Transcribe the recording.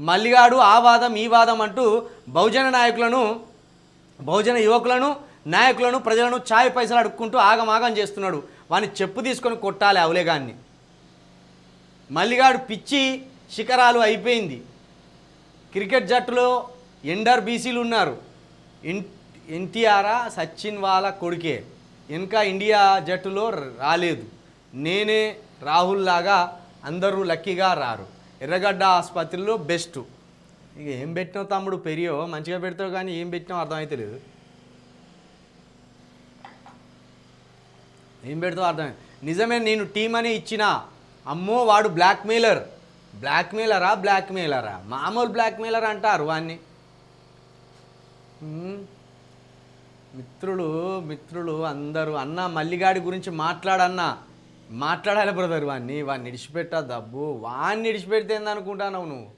మల్లిగాడు ఆ వాదం ఈ వాదం అంటూ బహుజన నాయకులను బహుజన యువకులను నాయకులను ప్రజలను ఛాయ్ పైసలు అడుక్కుంటూ ఆగమాగం చేస్తున్నాడు. వాని చెప్పు తీసుకొని కొట్టాలి అవలేగాన్ని మల్లిగాడు పిచ్చి శిఖరాలు అయిపోయింది. క్రికెట్ జట్టులో ఎండర్ బీసీలు ఉన్నారు. ఎన్ సచిన్ వాళ్ళ కొడుకే. ఇంకా ఇండియా జట్టులో రాలేదు. నేనే రాహుల్ లాగా అందరూ లక్కీగా రారు. ఎర్రగడ్డ ఆసుపత్రిలో బెస్ట్ ఇక ఏం పెట్టినావు తమ్ముడు? పెరియో మంచిగా పెడతావు కానీ ఏం పెట్టినావు అర్థమైతే లేదు. ఏం పెడతావు అర్థమై నిజమే నేను టీం అని ఇచ్చిన అమ్మో వాడు బ్లాక్మెయిలర్ బ్లాక్మెయిలరా బ్లాక్మెయిలరా మామూలు బ్లాక్మెయిలర్ అంటారు వాన్ని. మిత్రులు మిత్రులు అందరూ అన్న మల్లిగాడి గురించి మాట్లాడన్నా. మాట్లాడాలి బ్రదర్ వాడిని వాడిని విడిచిపెట్టా దబ్బు వాడిని విడిచిపెడితే ఏందనుకుంటున్నావు నువ్వు?